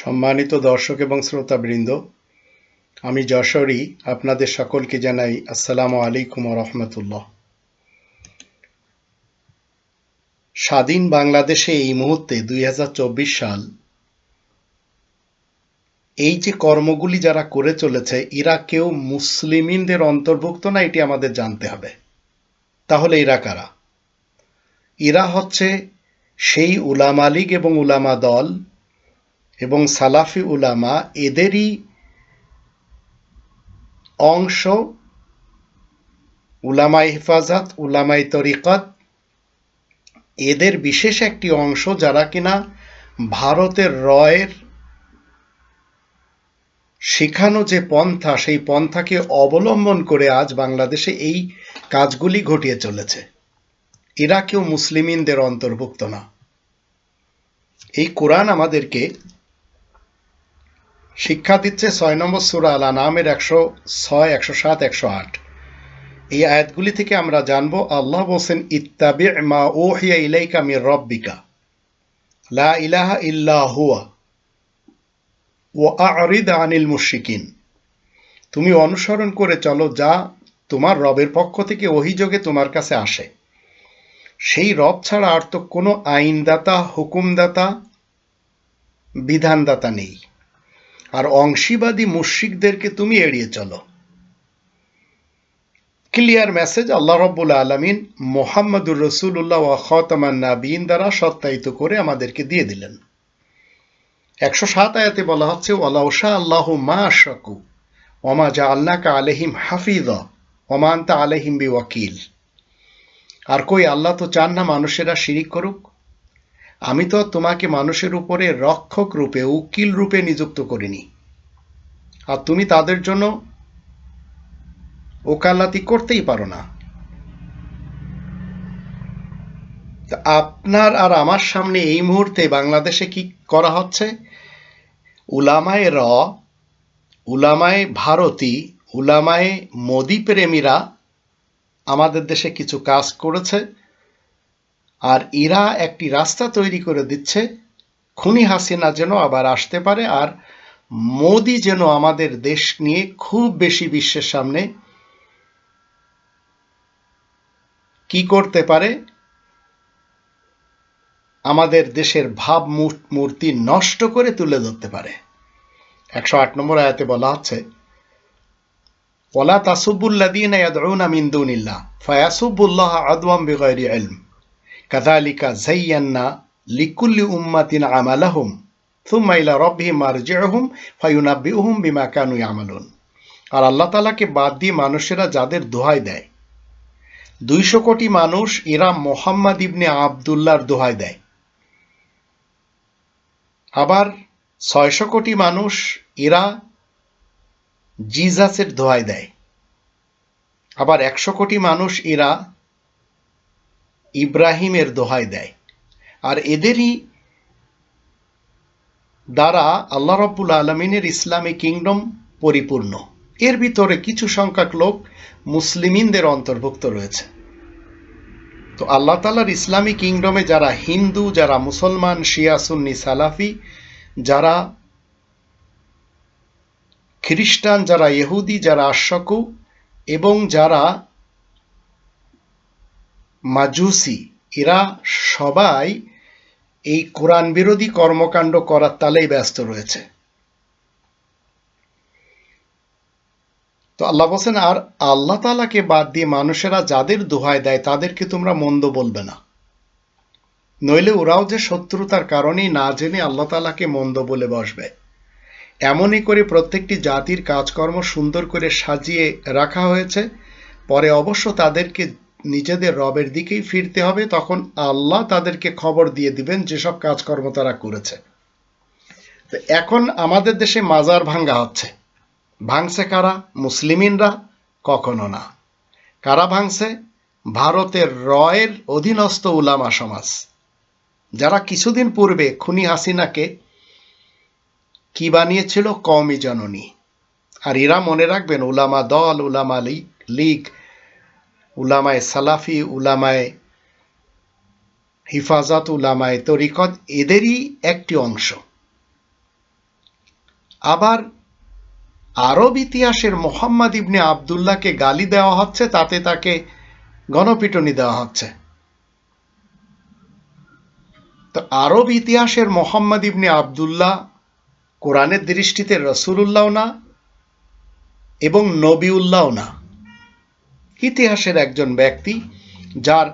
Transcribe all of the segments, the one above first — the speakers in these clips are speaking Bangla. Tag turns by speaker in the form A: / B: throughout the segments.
A: সম্মানিত দর্শক এবং শ্রোতাবৃন্দ, আমি যশোরী, আপনাদের সকলকে জানাই আসসালামু আলাইকুম রহমতুল্লাহ। স্বাধীন বাংলাদেশে এই মুহূর্তে দুই সাল, এই যে কর্মগুলি যারা করে চলেছে, এরা কেউ মুসলিমিনদের অন্তর্ভুক্ত না, এটি আমাদের জানতে হবে। তাহলে এরা কারা? এরা হচ্ছে সেই উলামা লীগ এবং উলামা দল এবং সালাফি উলামা এদেরই অংশ উলামাই হেফাজত উলামাই তরিকত, এদের বিশেষ একটি অংশ যারা কিনা ভারতের রয়ের শেখানো যে পন্থা, সেই পন্থাকে অবলম্বন করে আজ বাংলাদেশে এই কাজগুলি ঘটিয়ে চলেছে। এরা কেউ মুসলিমিনদের অন্তর্ভুক্ত না। এই কোরআন আমাদেরকে শিক্ষা দিচ্ছে ছয় নম্বর সুরা আলা নামের একশো ছয়, একশো সাত, একশো আট। এই আয়াতগুলি থেকে আমরা জানব, আল্লাহ বলছেন, ইত্তাবি মা ও হিয়া ইলাইকা মির রব্বিকা। লা ইলাহা ইল্লা হুয়া ও আরিদ আনিল মুশিকিন তুমি অনুসরণ করে চলো যা তোমার রবের পক্ষ থেকে অভিযোগে তোমার কাছে আসে। সেই রব ছাড়া আর তো কোনো আইনদাতা, হুকুমদাতা, বিধানদাতা নেই। আর অংশীবাদী মুশ্রিকদেরকে তুমি এড়িয়ে চলো। ক্লিয়ার মেসেজ আল্লাহ রব্বুল আলমিন মোহাম্মদুর রসুল্লাহ খতমান নাবিন দ্বারা সত্যায়িত করে আমাদেরকে দিয়ে দিলেন। একশো সাত আয়াতে বলা হচ্ছে ওলাউশা আল্লাহ মা আশাকু ওমা জা আল্লাহকা আলহিম হাফিজ ওমান্তা আলহিম বি ওয়াকিল আর কই, আল্লাহ তো চান না মানুষেরা শিরিক করুক আমি তো তোমাকে মানুষের উপরে রক্ষক রূপে, উকিল রূপে নিযুক্ত করিনি। আর তুমি তাদের জন্য ওকালাতি করতেই পারো না। আপনার আর আমার সামনে এই মুহূর্তে বাংলাদেশে কি করা হচ্ছে? উলামায় র, উলামায় ভারতী, উলামায় মোদি প্রেমীরা আমাদের দেশে কিছু কাজ করেছে। আর এরা একটি রাস্তা তৈরি করে দিচ্ছে। খুনি হাসিনা যেন আবার আসতে পারে আর মোদি যেন আমাদের দেশ নিয়ে খুব বেশি বিশ্বের সামনে কি করতে পারে, আমাদের দেশের ভাব মূর্তি নষ্ট করে তুলে ধরতে পারে। একশো আট নম্বর আয়াতে বলা হচ্ছে ওলা তাসুবুল্লাদিন ইয়াদউনা মিন দুনিল্লাহ, ফায়াসুবুল্লাহ আদওয়াম বিগাইরি কাযালিকা যায়্যান্না লিকুল্লি উম্মাতিন আমালাহুম থুম্মা ইলা রাব্বিহিম মারজিউহুম ফায়ুনাব্বিউহুম বিমা কানু ইয়ামালুন আর আল্লাহ তাআলাকে বাদ দিয়ে মানুষেরা যাদের দোহাই দেয়। দুইশো কোটি মানুষ এরা মোহাম্মদ ইবনে আবদুল্লার দোহাই দেয়। আবার ছয়শো কোটি মানুষ এরা জিজাসের দোহাই দেয়। আবার একশো কোটি মানুষ এরা ইব্রাহিমের দোহাই দেয়। আর এদেরই দ্বারা আল্লাহ রব্বুল আলমিনের ইসলামী কিংডম পরিপূর্ণ। এর ভিতরে কিছু সংখ্যক লোক মুসলিমিনদের অন্তর্ভুক্ত রয়েছে। তো আল্লাহ তালার ইসলামী কিংডমে যারা হিন্দু, যারা মুসলমান, শিয়া, সুন্নি, সালাফি, যারা খ্রিস্টান, যারা ইহুদি, যারা আশাকু এবং যারা মাজুসি, এরা সবাই এই কোরআন বিরোধী কর্মকাণ্ড করার তালেই ব্যস্ত রয়েছে। তো আল্লাহ বলছেন, আর আল্লাহ তালাকে বাদ দিয়ে মানুষেরা যাদের দোহাই দেয়, তাদেরকে তোমরা মন্দ বলবে না। নইলে ওরাও যে শত্রুতার কারণেই না জেনে আল্লাহ তালাকে মন্দ বলে বসবে। এমনই করে প্রত্যেকটি জাতির কাজকর্ম সুন্দর করে সাজিয়ে রাখা হয়েছে। পরে অবশ্য তাদেরকে নিজেদের রবের দিকেই ফিরতে হবে, তখন আল্লাহ তাদেরকে খবর দিয়ে দিবেন যেসব কাজকর্ম তারা করেছে। তো এখন আমাদের দেশে মাজার ভাঙ্গা হচ্ছে। ভাঙছে কারা? মুসলিমিনরা, কখনো না। কারা ভাঙছে? ভারতের রয়ের অধীনস্থ উলামা সমাজ। যারা কিছুদিন পূর্বে খুনি হাসিনাকে কি বানিয়েছিল? কমই জননী। আর এরা মনে রাখবেন, উলামা দল, উলামা লীগ উলামায় সালাফি, উলামায় হিফাজত, উলামায় তরিকত এদেরই একটি অংশ। আবার আরব ইতিহাসের মোহাম্মদ ইবনে আবদুল্লাহকে গালি দেওয়া হচ্ছে, তাতে তাকে গণপিটনি দেওয়া হচ্ছে। তো আরব ইতিহাসের মোহাম্মদ ইবনে আবদুল্লাহ কোরআনের দৃষ্টিতে রসুলুল্লাহ না এবং নবিউল্লাহ না। ইতিহাসের একজন ব্যক্তি, যার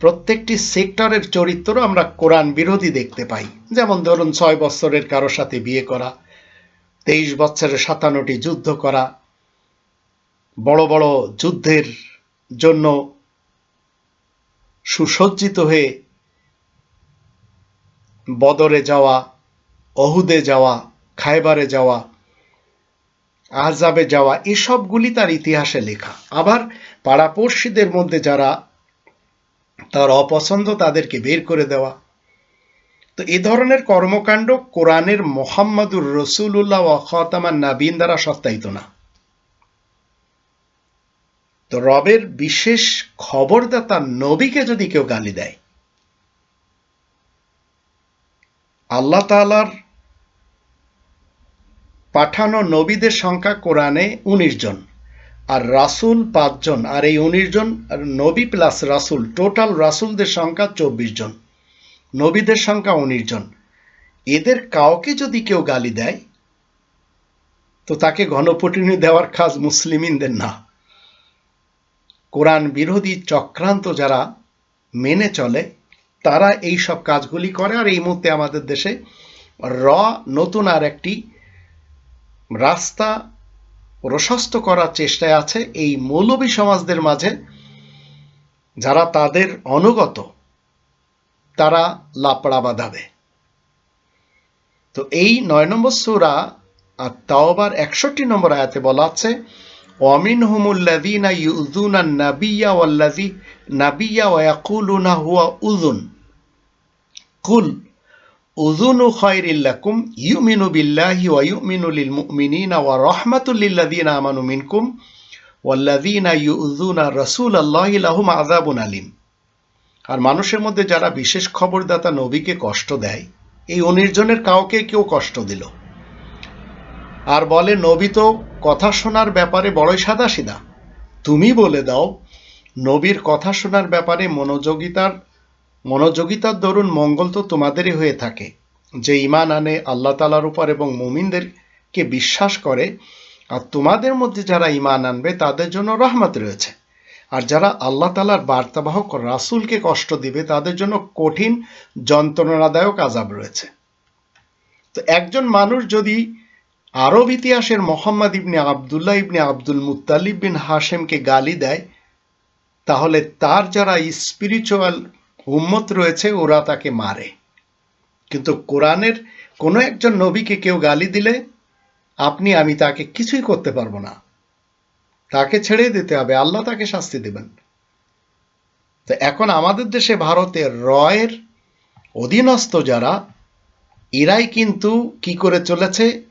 A: প্রত্যেকটি সেক্টরের চরিত্র আমরা কোরআন বিরোধী দেখতে পাই। যেমন ধরুন, ছয় বছরের কারও সাথে বিয়ে করা, তেইশ বছরের সাতান্নটি যুদ্ধ করা, বড় বড় যুদ্ধের জন্য সুসজ্জিত হয়ে বদরে যাওয়া, অহুদে যাওয়া, খায়বারে যাওয়া আহজাবে যাওয়া, এসবগুলি তার ইতিহাসে লেখা। আবার পাড়াপড়শিদের মধ্যে যারা তার অপছন্দ তাদেরকে বের করে দেওয়া। তো এ ধরনের কর্মকাণ্ড কোরআনের মোহাম্মদুর রসুল্লাহ খতামান নাবিন দ্বারা সত্যায়িত না। তো রবের বিশেষ খবরদাতা নবীকে যদি কেউ গালি দেয়, আল্লাহ তালার পাঠানো নবীদের সংখ্যা কোরআনে উনিশ জন। আর রাসুল পাঁচজন, আর এই উনিশ জন নবী প্লাস রাসুল টোটাল রাসুলদের সংখ্যা চব্বিশ জন, নবীদের সংখ্যা উনিশ জন। এদের কাউকে যদি কেউ গালি দেয়, তো তাকে গণপটিনি দেওয়ার কাজ মুসলিমিনদের না। কোরআন বিরোধী চক্রান্ত যারা মেনে চলে, তারা এই সব কাজগুলি করে, আর এই মুহূর্তে আমাদের দেশে র নতুন আর একটি রাস্তা প্রশস্ত করার চেষ্টায় আছে এই মৌলবী সমাজদের মাঝে, যারা তাদের অনুগত, তারা লাপড়া বাঁধাবে। তো এই নয় নম্বর সুরা আর তাওবার একষট্টি নম্বর আয়াতে বলা আছে অমিন হুমুল্লাদিনা ইউজুনা নাবিয়া ওয়াল্লাদি নাবিয়া ওয়াকুলুনা হুয়া উজুন কুল উজুনু খয়রিল্লাকুম ইউমিনু বিল্লাহি ওয়া ইউমিনু লিল মুমিনিনা ওয়া রাহমাতুল লিল্লাযিনা আমানু মিনকুম ওয়াল্লাযিনা ইউযুনা রাসূলাল্লাহি লাহুম আযাবুন আলিম। আর মানুষের মধ্যে যারা বিশেষ খবরদাতা নবীকে কষ্ট দেয়, এই উনিশ কাউকে কেউ কষ্ট দিল। আর বলে, নবী তো কথা শোনার ব্যাপারে বড়ই সাদাসিধা তুমি বলে দাও, নবীর কথা শোনার ব্যাপারে মনোযোগিতার মনোযোগিতার দরুন মঙ্গল তো তোমাদেরই হয়ে থাকে। যে ইমান আনে আল্লাহ তালার উপর এবং মুমিনদেরকে বিশ্বাস করে, আর তোমাদের মধ্যে যারা ইমান আনবে তাদের জন্য রহমত রয়েছে। আর যারা আল্লাহ তালার বার্তাবাহক রাসুলকে কষ্ট দিবে তাদের জন্য কঠিন, যন্ত্রণাদায়ক আজাব রয়েছে। তো একজন মানুষ যদি আরব ইতিহাসের মোহাম্মদ ইবনে আবদুল্লাহ ইবনে আব্দুল মুতালিব বিন হাশেমকে গালি দেয়, তাহলে তার যারা স্পিরিচুয়াল উম্মত রয়েছে, ওরা তাকে মারে। কিন্তু কোরআনের কোনো একজন নবীকে কেউ গালি দিলে, আপনি, আমি তাকে কিছুই করতে পারব না। তাকে ছেড়ে দিতে হবে, আল্লাহ তাকে শাস্তি দেবেন। তো এখন আমাদের দেশে ভারতের রয়ের অধীনস্থ যারা, এরাই কিন্তু কি করে চলেছে?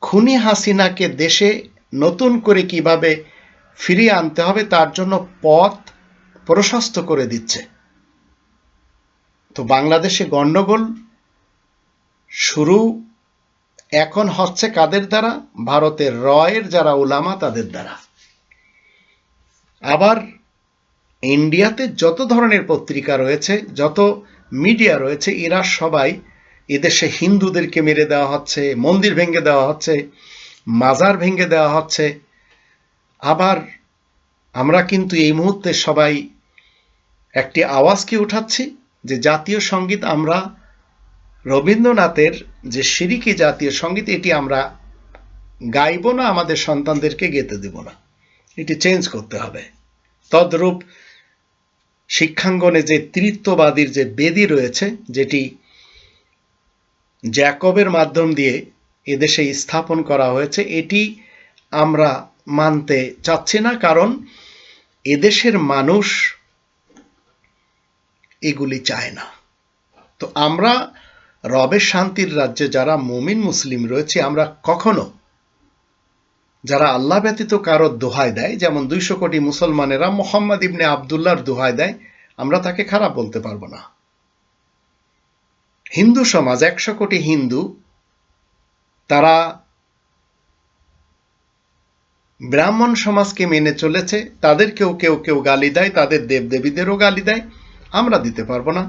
A: খুনি হাসিনাকে দেশে নতুন করে কীভাবে ফিরিয়ে আনতে হবে, তার জন্য পথ প্রশস্ত করে দিচ্ছে। তো বাংলাদেশে গণ্ডগোল শুরু এখন হচ্ছে কাদের দ্বারা? ভারতের রয়ের যারা ওলামা, তাদের দ্বারা। আবার ইন্ডিয়াতে যত ধরনের পত্রিকা রয়েছে, যত মিডিয়া রয়েছে, এরা সবাই এদেশে হিন্দুদেরকে মেরে দেওয়া হচ্ছে, মন্দির ভেঙে দেওয়া হচ্ছে, মাজার ভেঙে দেওয়া হচ্ছে। আবার আমরা কিন্তু এই মুহূর্তে সবাই একটি আওয়াজ কি উঠাচ্ছি যে জাতীয় সংগীত আমরা রবীন্দ্রনাথের যে সিরিকি জাতীয় সংগীত, এটি আমরা গাইব না, আমাদের সন্তানদেরকে গেতে দেব না। এটি চেঞ্জ করতে হবে। তদ্রূপ শিক্ষাঙ্গনে যে তৃত্ববাদীর যে বেদি রয়েছে, যেটি জ্যাকবের মাধ্যম দিয়ে এদেশে স্থাপন করা হয়েছে, এটি আমরা মানতে চাচ্ছি না, কারণ এদেশের মানুষ এগুলি চায় না। তো আমরা রবের শান্তির রাজ্যে যারা মুমিন মুসলিম রয়েছে, আমরা কখনো যারা আল্লাহ ব্যতীত কারও দোহাই দেয়, যেমন দুইশো কোটি মুসলমানেরা মোহাম্মদ ইবনে আবদুল্লাহর দোহাই দেয়, আমরা তাকে খারাপ বলতে পারব না। হিন্দু সমাজ, একশো কোটি হিন্দু, তারা ব্রাহ্মণ সমাজকে মেনে চলেছে, তাদেরকেও কেউ কেউ গালি দেয়, তাদের দেবদেবীদেরও গালি দেয়। আমরা দিতে পারব না।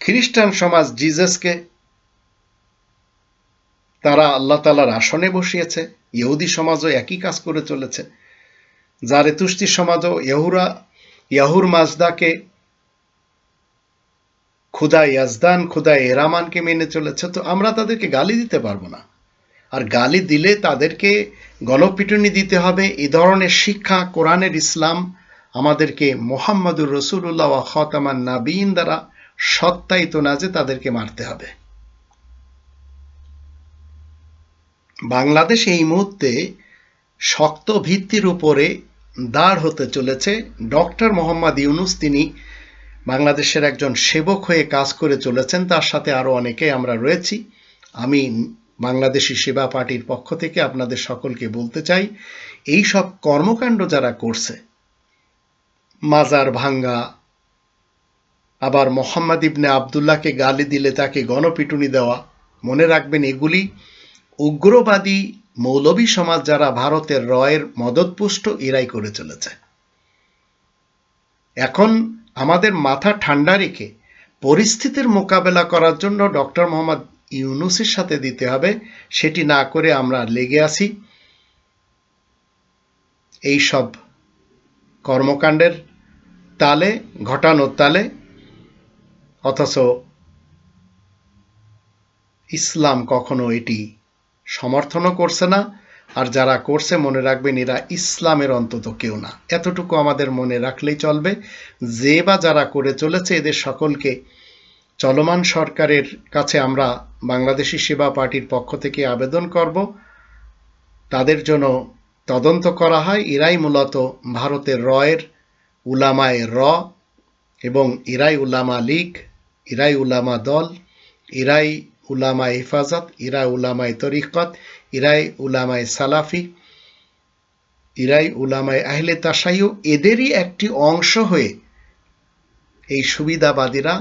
A: খ্রিস্টান সমাজ জিজাসকে তারা আল্লাহ তালার আসনে বসিয়েছে, ইহুদি সমাজও একই কাজ করে চলেছে। জারেতুস্তি সমাজও ইহুরা, ইয়াহুর মাজদাকে খুদা ইয়াজদান খুদা এরামানকে মেনে চলেছে। তো আমরা তাদেরকে গালি দিতে পারব না। আর গালি দিলে তাদেরকে গণপিটুনি দিতে হবে। এ ধরনের শিক্ষা কোরআনের ইসলাম আমাদেরকে মোহাম্মদুর রসুল্লাহ খতামান নাবিন দ্বারা সত্যায়িত না যে তাদেরকে মারতে হবে। বাংলাদেশ এই মুহূর্তে শক্ত ভিত্তির উপরে দাঁড় হতে চলেছে। ডক্টর মোহাম্মদ ইউনুস তিনি বাংলাদেশের একজন সেবক হয়ে কাজ করে চলেছেন, তার সাথে আরও অনেকে আমরা রয়েছি। আমি বাংলাদেশি সেবা পার্টির পক্ষ থেকে আপনাদের সকলকে বলতে চাই, এই সব কর্মকাণ্ড যারা করছে মাজার ভাঙ্গা। আবার মোহাম্মদ ইবনে আবদুল্লাহকে গালি দিলে তাকে গণপিটুনি দেওয়া। মনে রাখবেন এগুলি উগ্রবাদী মৌলবী সমাজ যারা ভারতের রয়ের মদতপুষ্ট, এরাই করে চলেছে। এখন আমাদের মাথা ঠান্ডা রেখে পরিস্থিতির মোকাবেলা করার জন্য ডক্টর মোহাম্মদ ইউনুসের সাথে দিতে হবে। সেটি না করে আমরা লেগে আছি। এই সব কর্মকাণ্ডের তালে ঘটানোর তালে, অথচ ইসলাম কখনো এটি সমর্থনও করছে না, আর যারা করছে মনে রাখবেন এরা ইসলামের অন্তত কেউ না। এতটুকু আমাদের মনে রাখলেই চলবে, যে বা যারা করে চলেছে এদের সকলকে চলমান সরকারের কাছে আমরা বাংলাদেশি সেবা পার্টির পক্ষ থেকে আবেদন করব। তাদের জন্য তদন্ত করা হয়। এরাই মূলত ভারতের রয়ের উলামায় র এবং ইরাই উলামা লীগ, ইরাই উলামা দল, ইরাই উলামা হেফাজত ইরা উলামায় তরিকত, ইরাই উলামায় সালাফি, ইরাই উলামায় আহলে তাসাইও এদেরই একটি অংশ হয়ে এই সুবিধাবাদীরা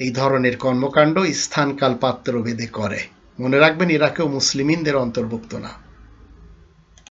A: এই ধরনের কর্মকাণ্ড স্থানকাল পাত্র ভেদে করে। মনে রাখবেন এরা কেউ মুসলিমিনদের অন্তর্ভুক্ত না।